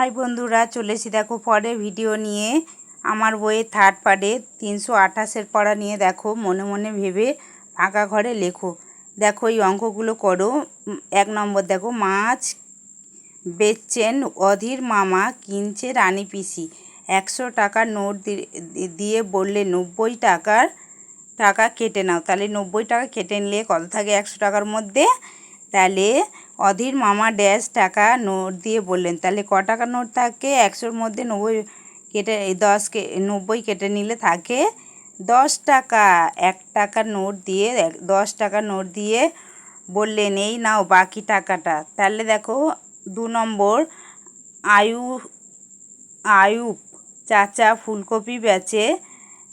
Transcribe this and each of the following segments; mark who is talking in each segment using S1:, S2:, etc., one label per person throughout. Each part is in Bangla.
S1: হাই বন্ধুরা, চলে চলেছি দেখো পরে ভিডিও নিয়ে। আমার বইয়ের থার্ড পার্টে তিনশো আঠাশের পড়া নিয়ে দেখো, মনে মনে ভেবে ফাঁকা ঘরে লেখো। দেখো এই অঙ্কগুলো করো। এক নম্বর দেখো, মাছ বেচছেন অধীর মামা, কিনছে রানী পিসি। একশো টাকার নোট দিয়ে বললে, নব্বই টাকার টাকা কেটে নাও। তাহলে নব্বই টাকা কেটে নিলে কত থাকে একশো টাকার মধ্যে? তাহলে অধীর মামা ড্যাশ টাকা নোট দিয়ে বললেন, তাহলে ক টাকা নোট থাকে? একশোর মধ্যে নব্বই কেটে দশ কে, নব্বই কেটে নিলে থাকে দশ টাকা। এক টাকার নোট দিয়ে দশ টাকা নোট দিয়ে বললেন, এই নাও বাকি টাকাটা। তাহলে দেখো দু নম্বর, আয়ু, আয়ুব চাচা ফুলকপি বেচে,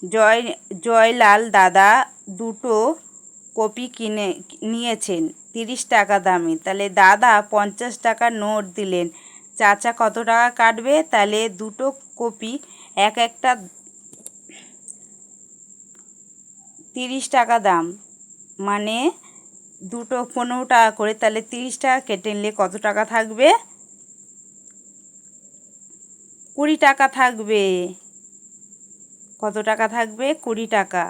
S1: জয়, জয়লাল দাদা দুটো কপি কিনে, নিয়েছেন, তিরিশ টাকা দামে। তাহলে দাদা পঞ্চাশ টাকার নোট দিলেন। চাচা কত টাকা কাটবে? তাহলে দুটো কপি, এক একটা তিরিশ টাকা দাম। মানে দুটো পনেরো টাকা করে, তাহলে তিরিশ টাকা কেটে নিলে কত টাকা থাকবে? কুড়ি টাকা থাকবে। কত টাকা থাকবে? কুড়ি টাকা।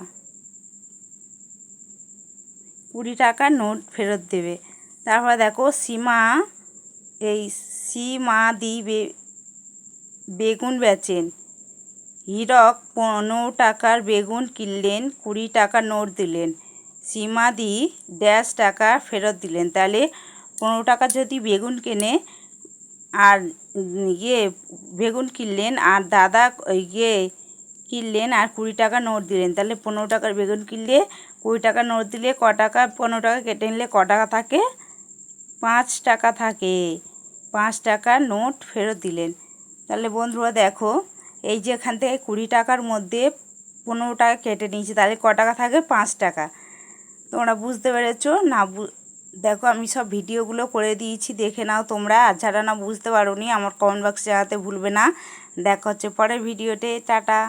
S1: কুড়ি টাকা নোট ফেরত দেবে। তারপর দেখো সীমা, এই সীমা দি বেগুন বেচেন। হীরক পনেরো টাকার বেগুন কিনলেন, কুড়ি টাকা নোট দিলেন। সীমাদি ড্যাশ টাকা ফেরত দিলেন। তাহলে পনেরো টাকা যদি বেগুন কেনে, আর ইয়ে বেগুন কিনলেন, আর দাদা ইয়ে কিনলেন আর কুড়ি টাকা নোট দিলেন। তাহলে পনেরো টাকার বেগুন কিনলে কুড়ি টাকা নোট দিলে ক টাকা, পনেরো টাকা কেটে নিলে ক টাকা থাকে? পাঁচ টাকা থাকে। পাঁচ টাকার নোট ফেরত দিলেন। তাহলে বন্ধুরা দেখো, এই যে এখান থেকে কুড়ি টাকার মধ্যে পনেরো টাকা কেটে নিয়েছি, তাহলে ক টাকা থাকে পাঁচ টাকা। তোমরা বুঝতে পেরেছ? না দেখো আমি সব ভিডিওগুলো করে দিয়েছি, দেখে নাও তোমরা। আর যারা না বুঝতে পারো আমার কমেন্ট বক্সে জানাতে ভুলবে না। দেখা হচ্ছে পরের ভিডিওতে। টাটা।